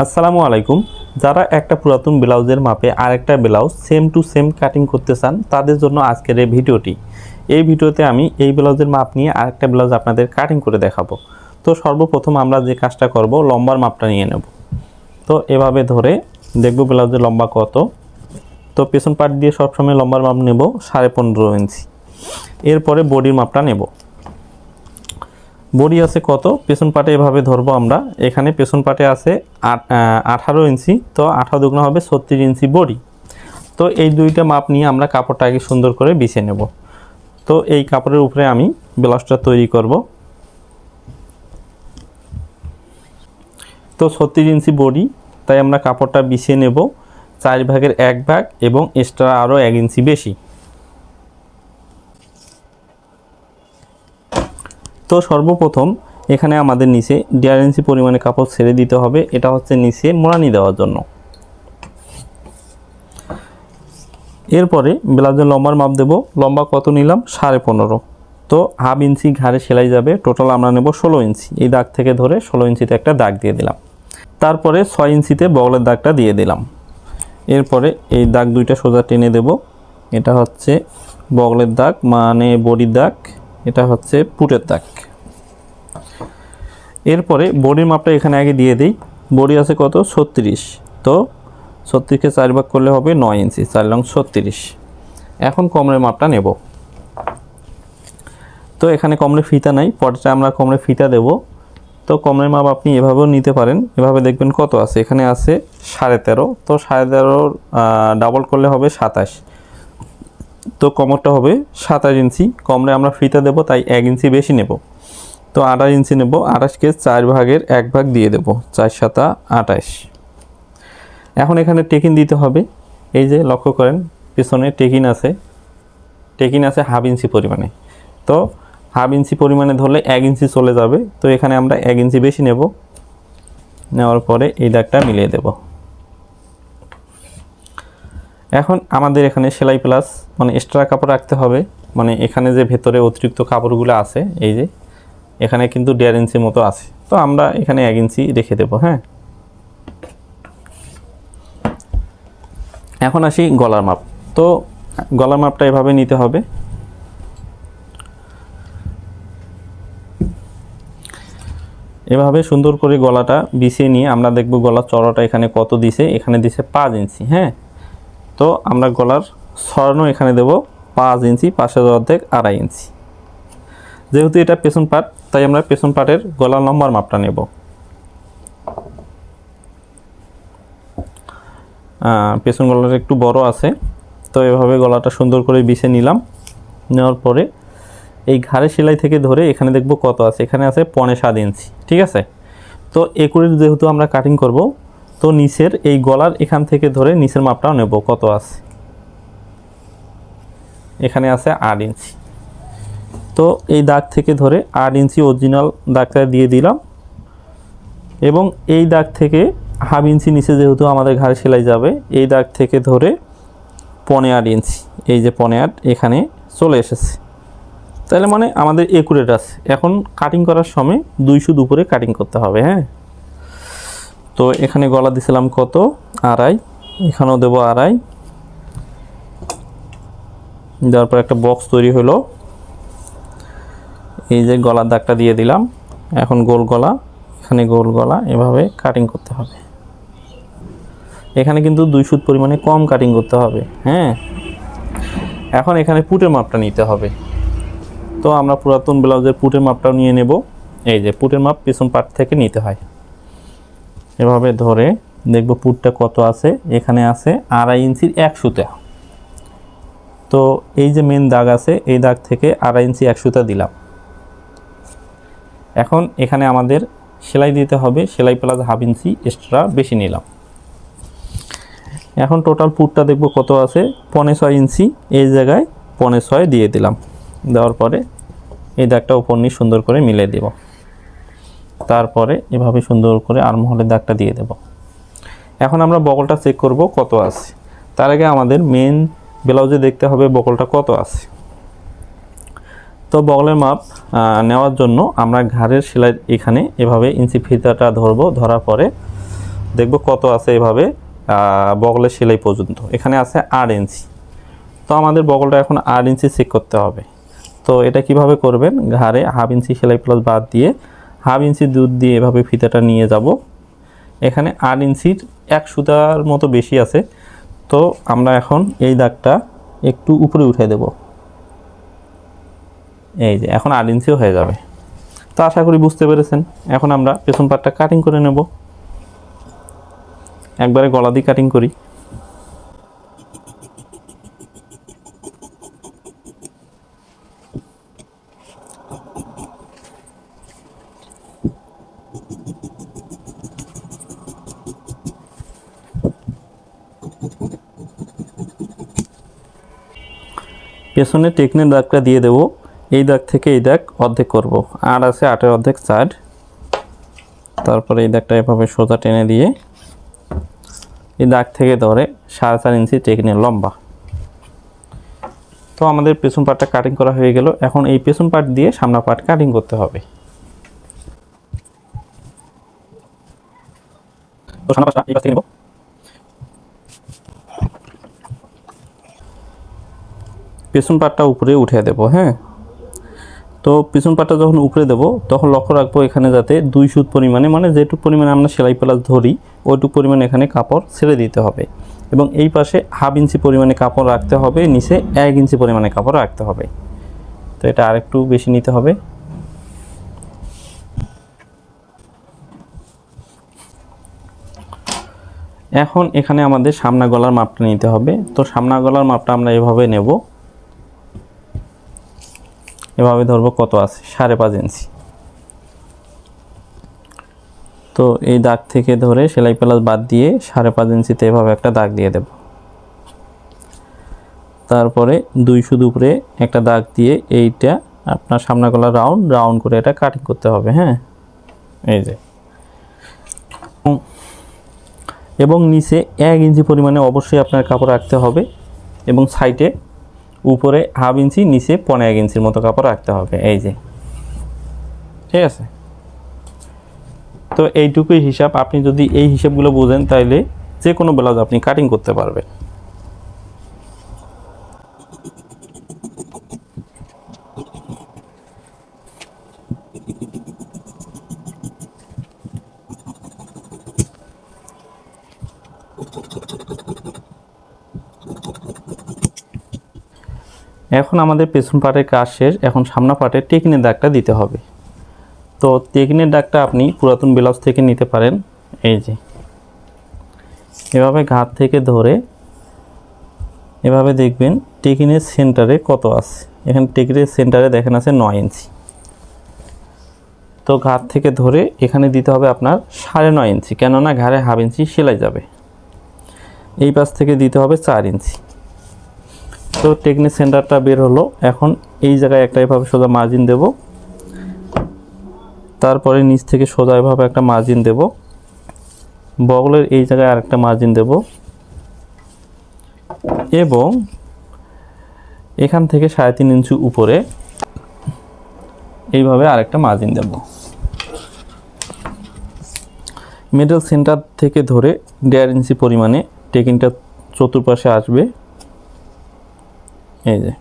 আসসালামু আলাইকুম। যারা একটা পুরাতন ব্লাউজের মাপে আরেকটা blouse same to same cutting করতে চান, তাদের জন্য আজকের এই ভিডিওটি। এই ভিডিওতে আমি এই ব্লাউজের মাপ নিয়ে আরেকটা ব্লাউজ আপনাদের কাটিং করে দেখাবো। তো সর্বপ্রথম আমরা যে কাজটা করব, লম্বার মাপটা নিয়ে নেব। তো এভাবে ধরে দেখব ব্লাউজের লম্বা কত। তো পেছন পাট দিয়ে সবসময় লম্বার মাপ নেব সাড়ে পনেরো ইঞ্চি। এরপরে বডির মাপটা নেব। বডি আছে কত? পেছন পাটে এভাবে ধরবো আমরা। এখানে পেছন পাটে আছে আঠারো ইঞ্চি, তো আঠারো দুগুণ হবে ছত্রিশ ইঞ্চি বডি। তো এই দুইটা মাপ নিয়ে আমরা কাপড়টা আগে সুন্দর করে বিছিয়ে নেব। তো এই কাপড়ের উপরে আমি ব্লাউজটা তৈরি করব। তো ছত্রিশ ইঞ্চি বডি, তাই আমরা কাপড়টা বিছিয়ে নেব। চার ভাগের এক ভাগ এবং এক্সট্রা আরও এক ইঞ্চি বেশি। তো সর্বপ্রথম এখানে আমাদের নিচে দেড় ইঞ্চি পরিমাণে কাপড় ছেড়ে দিতে হবে। এটা হচ্ছে নিচে মোড়ানি দেওয়ার জন্য। এরপরে ব্লাউজের লম্বার মাপ দেব। লম্বা কত নিলাম? সাড়ে পনেরো। তো হাফ ইঞ্চি ঘাড়ে সেলাই যাবে। টোটাল আমরা নেব ষোলো ইঞ্চি। এই দাগ থেকে ধরে ষোলো ইঞ্চিতে একটা দাগ দিয়ে দিলাম। তারপরে ছয় ইঞ্চিতে বগলের দাগটা দিয়ে দিলাম। এরপরে এই দাগ দুইটা সোজা টেনে দেব। এটা হচ্ছে বগলের দাগ মানে বডির দাগ। এটা হচ্ছে পুটের দাগ। এরপরে বডির মাপটা এখানে আগে দিয়ে দিই। বডি আছে কত? ছত্রিশ। তো ছত্রিশকে চার ভাগ করলে হবে নয় ইঞ্চি, চার লং ছত্রিশ। এখন কমরের মাপটা নেব। তো এখানে কমরে ফিতা নাই পরটা আমরা কমরে ফিতা দেব। তো কমরের মাপ আপনি এভাবেও নিতে পারেন। এভাবে দেখবেন কত আছে? এখানে আছে সাড়ে তেরো। তো সাড়ে তেরোর ডাবল করলে হবে সাতাশ। তো কমরটা হবে সাতাশ ইঞ্চি। কমরে আমরা ফিতা দেব, তাই এক ইঞ্চি বেশি নেব। তো আঠাশ ইঞ্চি নেব, আঠাশকে চার ভাগের এক ভাগ দিয়ে দেব, চার সাতা আঠাশ। এখন এখানে টেকিন দিতে হবে। এই যে লক্ষ্য করেন, পিছনে টেকিন আছে। টেকিন আছে হাফ ইঞ্চি পরিমাণে। তো হাফ ইঞ্চি পরিমাণে ধরলে এক ইঞ্চি চলে যাবে। তো এখানে আমরা এক ইঞ্চি বেশি নেব। নেওয়ার পরে এই দাগটা মিলিয়ে দেব। এখন আমাদের এখানে সেলাই প্লাস মানে এক্সট্রা কাপড় রাখতে হবে। মানে এখানে যে ভেতরে অতিরিক্ত কাপড়গুলো আছে, এই যে, এখানে কিন্তু দেড় ইঞ্চির মতো আছে। তো আমরা এখানে এক ইঞ্চি রেখে দেবো হ্যাঁ? এখন আসি গলার মাপ। তো গলার মাপটা এভাবে নিতে হবে। এভাবে সুন্দর করে গলাটা বিছিয়ে নিয়ে আমরা দেখব গলার চড়াটা এখানে কত দিছে, এখানে দিছে পাঁচ ইঞ্চি হ্যাঁ? তো আমরা গলার সরানো এখানে দেব পাঁচ ইঞ্চি, পাশের অর্ধেক আড়াই ইঞ্চি। যেহেতু এটা পেছন পাট, তাই আমরা পেছন পাটের গলার লম্বার মাপটা নেব। পেছন গলাটা একটু বড় আছে, তো এভাবে গলাটা সুন্দর করে বিছে নিলাম। নেওয়ার পরে এই ঘাড়ে সেলাই থেকে ধরে এখানে দেখব কত আছে, এখানে আছে পনে সাত ইঞ্চি, ঠিক আছে? তো একুরের যেহেতু আমরা কাটিং করব তো নিচের এই গলার এখান থেকে ধরে নিচের মাপটাও নেব, কত আছে? এখানে আছে আট ইঞ্চি। তো এই দাগ থেকে ধরে আট ইঞ্চি অরিজিনাল দাগটা দিয়ে দিলাম এবং এই দাগ থেকে হাফ ইঞ্চি নিচে যেহেতু আমাদের ঘাড়ে সেলাই যাবে, এই দাগ থেকে ধরে পনে আট ইঞ্চি, এই যে পনে আট এখানে চলে এসেছে। তাহলে মানে আমাদের একুরেট আছে। এখন কাটিং করার সময় দুইশো দুপুরে কাটিং করতে হবে হ্যাঁ? তো এখানে গলা দিছিলাম কত? আড়াই। এখানেও দেবো আড়াই। দেওয়ার পর একটা বক্স তৈরি হলো। এই যে গলার দাগটা দিয়ে দিলাম। এখন গোল গলা। এখানে গোল গলা। এভাবে কাটিং করতে হবে। এখানে কিন্তু দুই সুত পরিমাণে কম কাটিং করতে হবে। হ্যাঁ? এখন এখানে পুটের মাপটা নিতে হবে। তো আমরা পুরাতন ব্লাউজের পুটের মাপটাও নিয়ে নেব। এই যে পুটের মাপ পিছন পাট থেকে নিতে হয়। এভাবে ধরে দেখব পুটটা কত আছে, এখানে আছে আড়াই ইঞ্চির এক সুতা। তো এই যে মেন দাগ আছে, এই দাগ থেকে আড়াই ইঞ্চি এক সুতা দিলাম। এখন এখানে আমাদের সেলাই দিতে হবে, সেলাই প্লাস হাফ ইঞ্চি এক্সট্রা বেশি নিলাম। এখন টোটাল পুটটা দেখব কত আছে, পনে ছয় ইঞ্চি, এই জায়গায় পনে ছয় দিয়ে দিলাম। দেওয়ার পরে এই দাগটা উপর নিয়ে সুন্দর করে মিলিয়ে দেব। তারপরে এভাবে সুন্দর করে আর্মহলের দাগটা দিয়ে দেব। এখন আমরা বগলটা চেক করব কত আছে। তার আগে আমাদের মেন ব্লাউজে দেখতে হবে বগলটা কত আছে। তো বগলের মাপ নেওয়ার জন্য আমরা ঘাড়ের সেলাই এখানে এভাবে ইঞ্চি ফিতাটা ধরবো, ধরার পরে দেখব কত আছে এভাবে বগলের সেলাই পর্যন্ত। এখানে আছে আট ইঞ্চি। তো আমাদের বগলটা এখন আট ইঞ্চি চেক করতে হবে। তো এটা কীভাবে করবেন? ঘাড়ে হাফ ইঞ্চি সেলাই প্লাস বাদ দিয়ে হাফ ইঞ্চি দুধ দিয়ে এভাবে ফিতাটা নিয়ে যাব। এখানে আট ইঞ্চির এক সুতার মতো বেশি আছে। তো আমরা এখন এই দাগটা একটু উপরে উঠে দেব। এই যে, এখন আট ইঞ্চিও হয়ে যাবে। তো আশা করি বুঝতে পেরেছেন। এখন আমরা পেছন পাটটা কাটিং করে নেব। একবারে গলা দিয়ে কাটিং করি। পেছনে টেকনের দাগটা দিয়ে দেব। এই দাগ থেকে এই দাগ অর্ধেক করব। আর আছে আটের অর্ধেক সাইড তারপরে এই দাগটা এভাবে সোজা টেনে দিয়ে এই দাগ থেকে ধরে সাড়ে চার ইঞ্চি টেকনের লম্বা। তো আমাদের পেছন পাটটা কাটিং করা হয়ে গেল। এখন এই পেছন পাট দিয়ে সামনা পাট কাটিং করতে হবে। তো সামনা পাটটা এই পাশ থেকে নেব। পেছন পাটটা উপরে উঠে দেব হ্যাঁ? তো পেছন পাটটা যখন উপরে দেব, তখন লক্ষ্য রাখব এখানে যাতে দুই সুত পরিমাণে মানে যেটুকু পরিমাণে আমরা সেলাই প্লাস ধরি, ওইটুকু পরিমাণে এখানে কাপড় ছেড়ে দিতে হবে। এবং এই পাশে হাফ ইঞ্চি পরিমাণে কাপড় রাখতে হবে, নিচে এক ইঞ্চি পরিমাণে কাপড় রাখতে হবে। তো এটা আরেকটু বেশি নিতে হবে। এখন এখানে আমাদের সামনা গলার মাপটা নিতে হবে। তো সামনা গলার মাপটা আমরা এভাবে নেব। এভাবে ধরবো কত আছে? সাড়ে পাঁচ ইঞ্চি। তো এই দাগ থেকে ধরে সেলাই প্লাস বাদ দিয়ে সাড়ে পাঁচ ইঞ্চিতে এভাবে একটা দাগ দিয়ে দেব। তারপরে দুই শুধু উপরে একটা দাগ দিয়ে এইটা আপনার সামনা গলা রাউন্ড রাউন্ড করে এটা কাটিং করতে হবে হ্যাঁ? এই যে। এবং নিচে এক ইঞ্চি পরিমাণে অবশ্যই আপনার কাপড় রাখতে হবে এবং সাইডে উপরে হাফ ইঞ্চি, নিচে পনেরো এক ইঞ্চির মতো কাপড় রাখতে হবে। এই যে। ঠিক আছে? তো এইটুকুই হিসাব। আপনি যদি এই হিসাবগুলো বোঝেন তাহলে যে কোনো ব্লাউজ আপনি কাটিং করতে পারবেন। এখন আমাদের পেছন পাটের কাজ শেষ, এখন সামনা পাটে টেকিনের দাগটা দিতে হবে। তো টেকিনের দাগটা আপনি পুরাতন ব্লাউজ থেকে নিতে পারেন, এই যে। এভাবে ঘাত থেকে ধরে এভাবে দেখবেন টেকিনের সেন্টারে কত আছে। এখানে টেকিনের সেন্টারে দেখেন আছে নয় ইঞ্চি। তো ঘাত থেকে ধরে এখানে দিতে হবে আপনার সাড়ে নয় ইঞ্চি, কেননা ঘাড়ে হাফ ইঞ্চি সেলাই যাবে। এই পাশ থেকে দিতে হবে চার ইঞ্চি। তো টেকনিক সেন্টারটা বের হলো। এখন এই জায়গায় একটা এভাবে সোজা মার্জিন দেব। তারপরে নিচ থেকে সোজা এভাবে একটা মার্জিন দেব। বগলের এই জায়গায় আরেকটা মার্জিন দেব। এবং এখান থেকে সাড়ে তিন ইঞ্চি উপরে এইভাবে আরেকটা মার্জিন দেব। মিডল সেন্টার থেকে ধরে দেড় ইঞ্চি পরিমাণে টেকিংটা চতুর্পাশে আসবে। এই যে।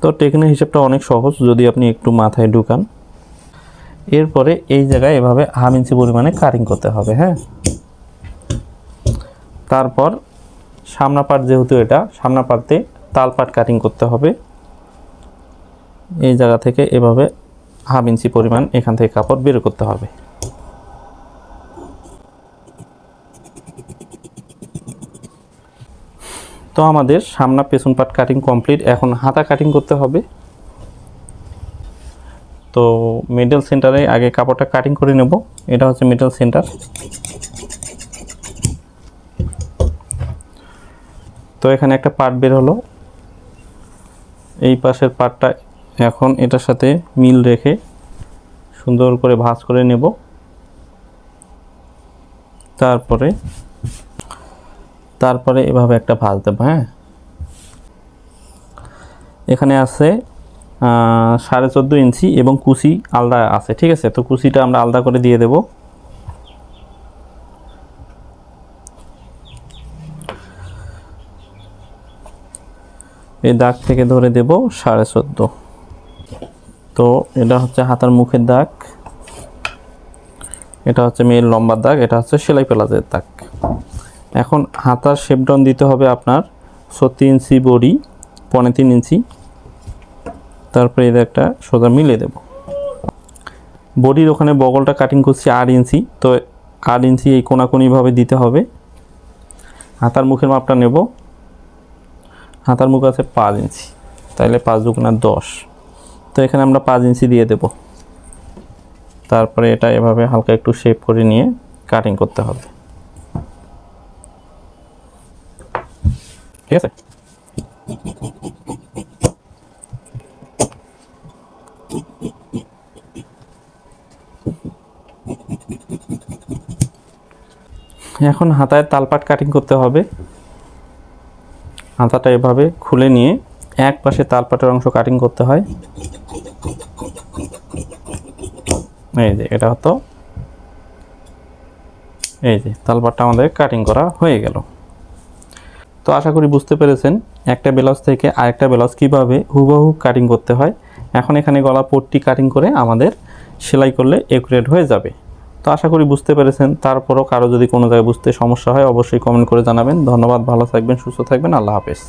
তো টেকনের হিসাবটা অনেক সহজ, যদি আপনি একটু মাথায় ঢুকান। এরপরে এই জায়গায় এভাবে হাফ ইঞ্চি পরিমাণে কাটিং করতে হবে হ্যাঁ? তারপর সামনা পাট যেহেতু এটা, সামনা পাটতে তাল পাট কাটিং করতে হবে। এই জায়গা থেকে এভাবে হাফ ইঞ্চি পরিমাণ এখান থেকে কাপড় বের করতে হবে। তো আমাদের সামনা পেছন পাট কাটিং কমপ্লিট এখন হাতা কাটিং করতে হবে। তো মিডল সেন্টারে আগে কাপড়টা কাটিং করে নেব। এটা হচ্ছে মিডল সেন্টার তো এখানে একটা পার্ট বের হলো। এই পাশের পার্টটা এখন এটার সাথে মিল রেখে সুন্দর করে ভাঁজ করে নেব। তারপরে তারপরে এভাবে একটা ভাঁজ দেবো হ্যাঁ? এখানে আছে সাড়ে চোদ্দ ইঞ্চি এবং কুচি আলাদা আছে, ঠিক আছে? তো কুচিটা আমরা আলাদা করে দিয়ে দেব। এই দাগ থেকে ধরে দেব সাড়ে চোদ্দ। তো এটা হচ্ছে হাতার মুখের দাগ। এটা হচ্ছে মেয়ের লম্বার দাগ, এটা হচ্ছে সেলাই পেলাজের দাগ। এখন হাতার শেপডাউন দিতে হবে আপনার সত্তর ইঞ্চি বডি পনেরো তিন ইঞ্চি। তারপরে এদের একটা সোজা মিলে দেব। বডির ওখানে বগলটা কাটিং করছি আট ইঞ্চি, তো আট ইঞ্চি এই কোনাকুনিভাবে দিতে হবে। হাতার মুখের মাপটা নেব। হাতার মুখ আছে পাঁচ ইঞ্চি, তাইলে পাঁচ দুগুণা দশ। তো এখানে আমরা পাঁচ ইঞ্চি দিয়ে দেব। তারপরে এটা এভাবে হালকা একটু শেপ করে নিয়ে কাটিং করতে হবে। ঠিক আছে এখন হাতায় তালপাট কাটিং করতে হবে। হাতাটা এভাবে খুলে নিয়ে এক পাশে তালপাটের অংশ কাটিং করতে হয়। এই যে, এটা হতো। এই যে, তালপাটটা আমাদের কাটিং করা হয়ে গেল। তো আশা করি বুঝতে পেরেছেন একটা ব্লাউজ থেকে আরেকটা ব্লাউজ কীভাবে হুবহু কাটিং করতে হয়। এখন এখানে গলা পট্টি কাটিং করে আমাদের সেলাই করলে একুরেট হয়ে যাবে। তো আশা করি বুঝতে পেরেছেন। তারপরও কারও যদি কোনো জায়গায় বুঝতে সমস্যা হয়, অবশ্যই কমেন্ট করে জানাবেন। ধন্যবাদ, ভালো থাকবেন, সুস্থ থাকবেন। আল্লাহ হাফেজ।